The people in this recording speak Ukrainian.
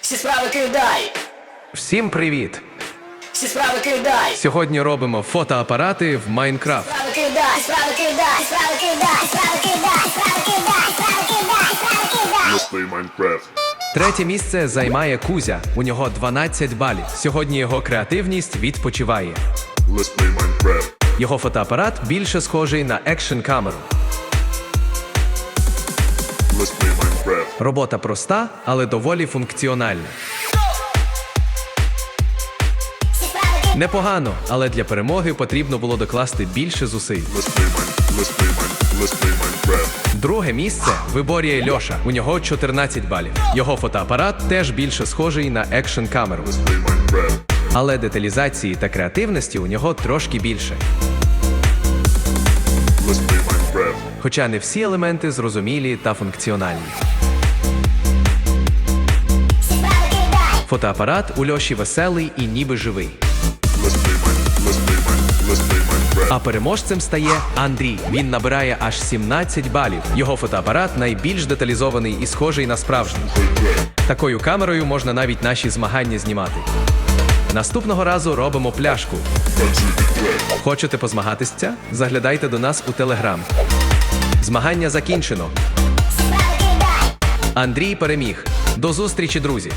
Всі справи кидай! Всім привіт! Всі справи кидай! Сьогодні робимо фотоапарати в Майнкрафт. Справи кидай! Справи кидай! Справи кидай! Справи кидай! Справи кидай! Справи кидай! Справи кидай! Let's play Minecraft. Третє місце займає Кузя. У нього 12 балів. Сьогодні його креативність відпочиває. Let's play Minecraft. Його фотоапарат більше схожий на екшн камеру. Робота проста, але доволі функціональна. Непогано, але для перемоги потрібно було докласти більше зусиль. Друге місце виборює Льоша. У нього 14 балів. Його фотоапарат теж більше схожий на екшн камеру. Але деталізації та креативності у нього трошки більше. Хоча не всі елементи зрозумілі та функціональні. Фотоапарат у Льоші веселий і ніби живий. А переможцем стає Андрій. Він набирає аж 17 балів. Його фотоапарат найбільш деталізований і схожий на справжній. Такою камерою можна навіть наші змагання знімати. Наступного разу робимо пляшку. Хочете позмагатися? Заглядайте до нас у телеграм. Змагання закінчено. Андрій переміг. До зустрічі, друзі!